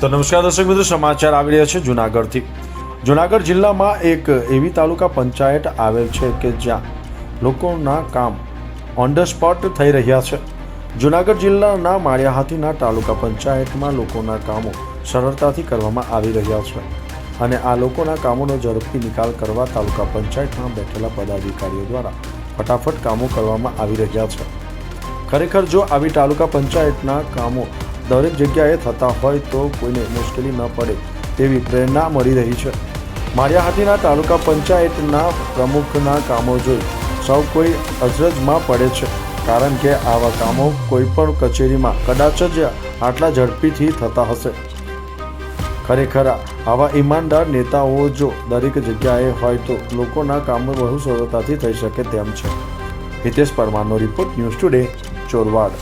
તો નમસ્કાર દર્શક મિત્રો, સમાચાર આવી રહ્યા છે જુનાગઢથી. જુનાગઢ જિલ્લામાં એક એવી તાલુકા પંચાયત આવેલ છે કે જ્યાં લોકોના કામ ઓન ધ સ્પોટ થઈ રહ્યા છે. જુનાગઢ જિલ્લાના માળિયાહાતીના તાલુકા પંચાયતમાં લોકોના કામો સરળતાથી કરવામાં આવી રહ્યા છે અને આ લોકોના કામોનો ઝડપથી નિકાલ કરવા તાલુકા પંચાયતમાં બેઠેલા પદાધિકારીઓ દ્વારા ફટાફટ કામો કરવામાં આવી રહ્યા છે. ખરેખર જો આવી તાલુકા પંચાયતના કામો દરેક જગ્યાએ થતા હોય તો કોઈને મુશ્કેલી ન પડે તેવી પ્રેરણા મળી રહી છે. માળિયાહાટીના તાલુકા પંચાયતના પ્રમુખના કામો જોઈ સૌ કોઈ અજરજમાં પડે છે, કારણ કે આવા કામો કોઈ પણ કચેરીમાં કદાચ જ આટલા ઝડપીથી થતા હશે. ખરેખર આવા ઈમાનદાર નેતાઓ જો દરેક જગ્યાએ હોય તો લોકોના કામો બહુ સરળતાથી થઈ શકે તેમ છે. હિતેશ પરમારનો રિપોર્ટ ન્યૂઝ ટુડે, ચોરવાડ.